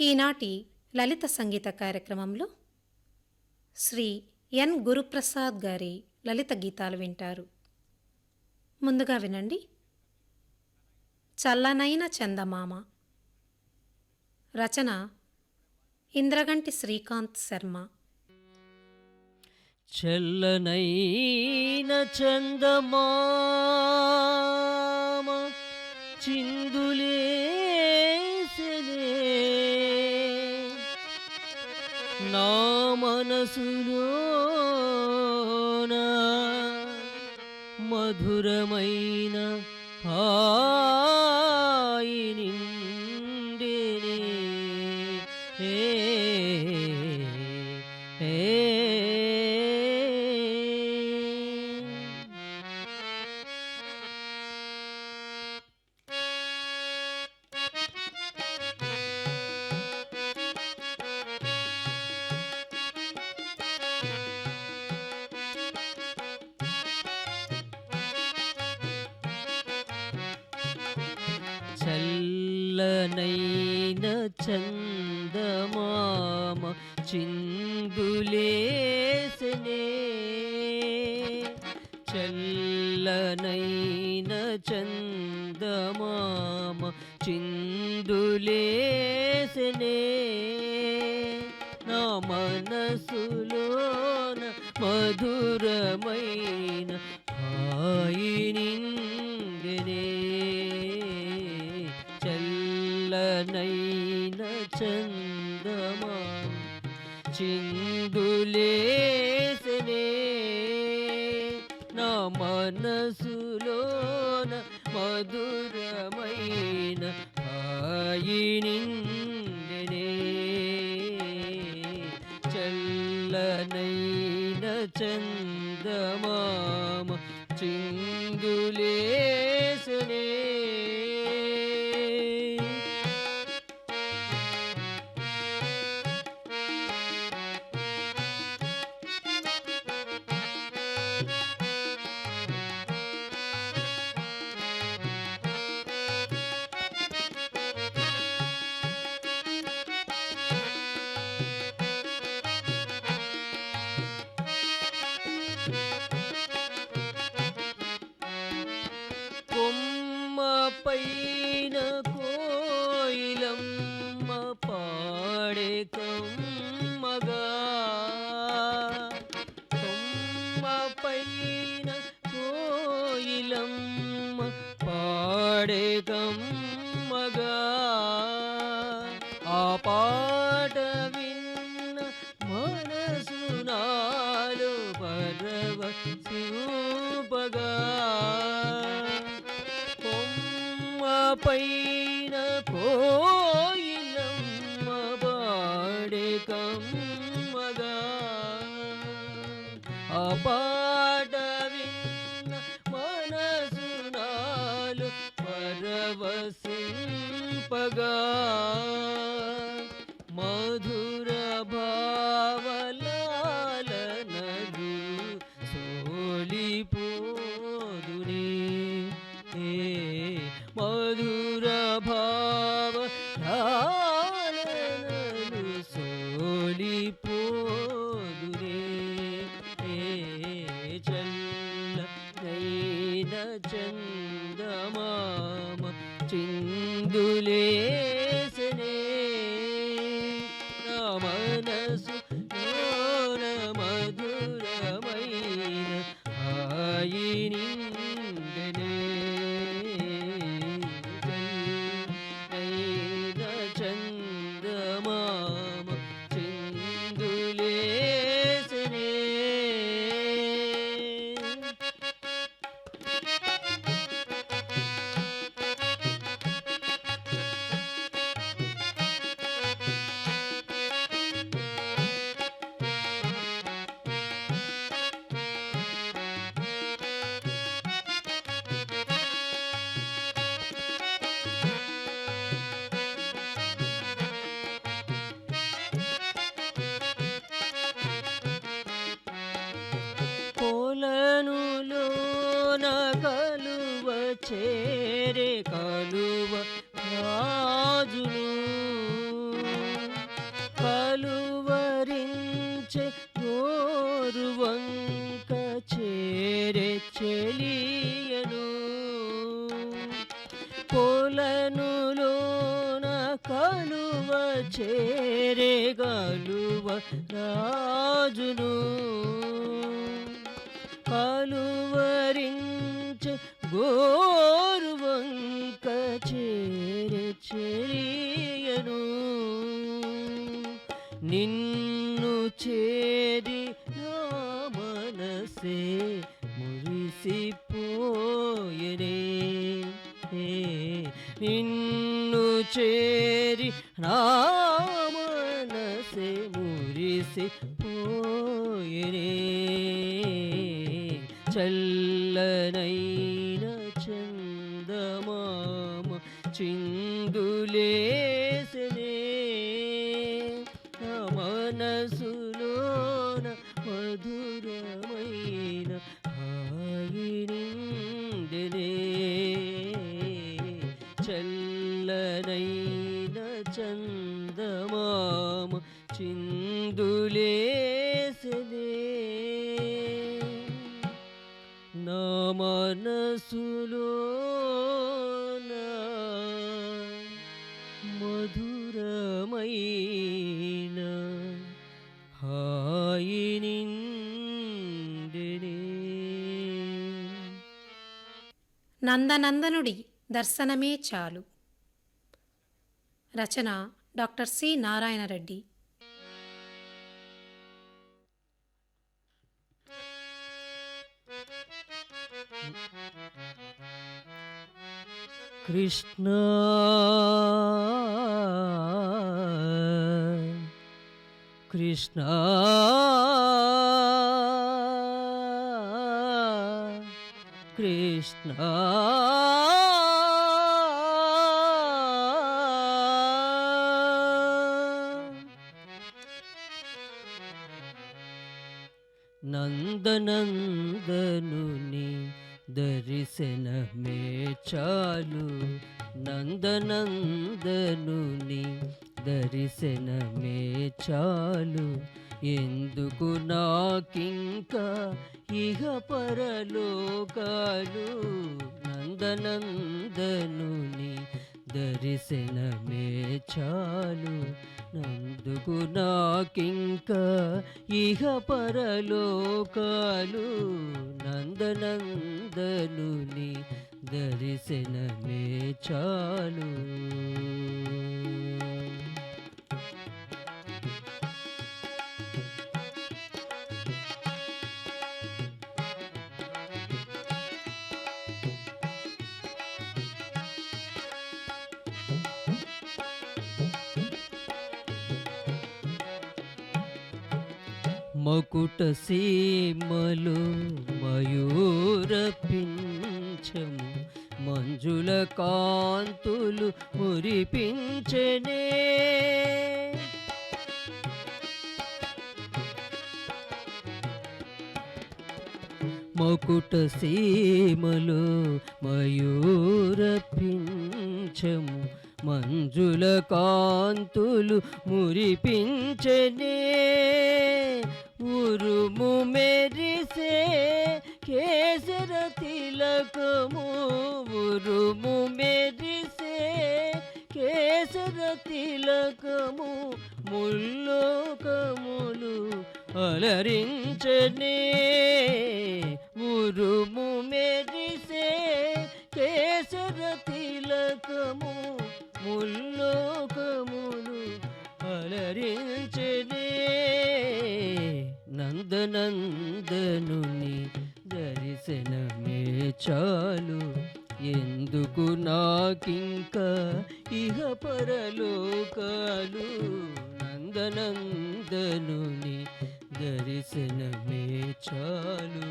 ఈనాటి లలిత సంగీత కార్యక్రమంలో శ్రీ ఎన్ గురుప్రసాద్ గారి లలిత గీతాలు వింటారు. ముందుగా వినండి. చల్లనైన చందమామ. రచన ఇంద్రగంటి శ్రీకాంత్ శర్మ. చల్లనైన చందమామ చిందులే నా మనసులోన మధురమైన హాయి నిండెనే చల్లనైన చందమామ చిందులేసనే. చల్లనైన చందమామ చిందులేసనే. నా మనసులోన మధురమైన చిందులేసనే నా మనసులోన మధురమైన హాయి చల్లనైన చందమామ చిందులే Opa! ఓరువంక చేరే చెలియను పొలనులో నా కలువ చేరే గలువ రాజును కలువరించ గోరువంక చేరే చెలియను నిన్న మురిసిపోయనే చల్లనైన చందమామ చిందులేసనే మనసులోన మధురమైన హాయినిందెనే చల్లనైన చందమామ చిందులేసనే నందనందనుడి దర్శనమే చాలు. రచన డాక్టర్ సి నారాయణరెడ్డి. కృష్ణ కృష్ణ కృష్ణ. నందనందనుని దర్శనమే చాలు. నందనందనుని దర్శనమే చాలు. ఎందుకు నాకింకా ఇహ పరలోకాలు నందనందనుని దర్శనమే చాలు. నందుకు నాకింకా ఇహ పరలోకాలు నందనందనుని దర్శనమే చాలు. మకుట సీమలు మయూర పింఛము మంజుల కాంతులు మురిపించనే. మకుట సీమలు మయూర పింఛము మంజుల కాంతులు మురిపించనే ఉరుము మెరిసే కేసర తిలకము ఉరుము మెరిసే కేసర తిలకము ముల్లోకములు అలరించనే ఉరుము మెరిసే కేసర తిలకము ముల్లోకములు అలరించనే నందనందనుని దర్శనమే చాలు. ఎందుకు నాకింకా ఇహ పరలోకాలు? నందనందనుని దర్శనమే చాలు.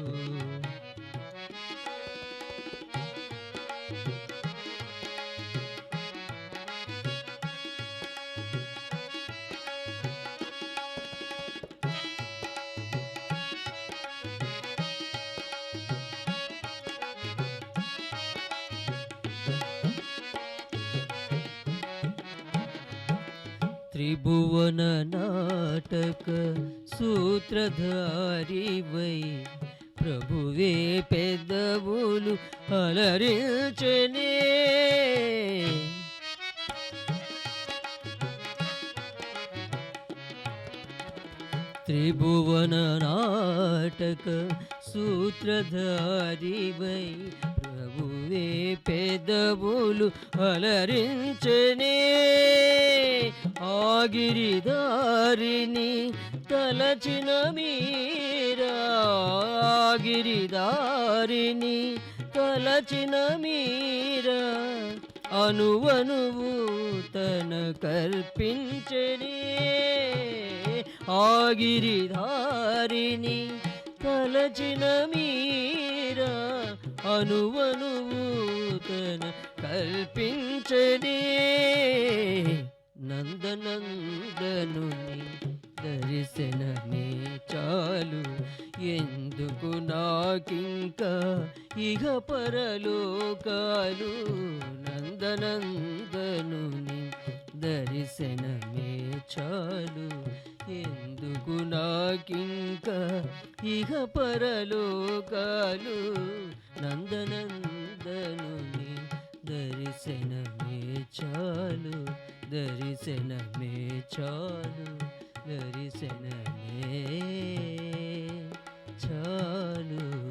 त्रिभुवन नाटक सूत्र धारिबै प्रभुवेदल त्रिभुवन नाटक सूत्र धारि ప్రభువే పెదవులు అలరించనే. ఆగిరిదారిని తలచిన మీరా. ఆగిరిదారిని తలచిన మీరా. అనువనువు తన కల్పించనే. ఆగిరిధారిని తలచిన మీరా. అనువనువు తన కల్పించనే నందనందనుని దర్శనమే చాలు. ఎందుకు నాకింకా ఇహ పరలోకాలు నీకు నాకింక ఇహ పరలోకాలు నందనందనుని దర్శనమే చాలు దర్శనమే చాలు దర్శనమే చాలు.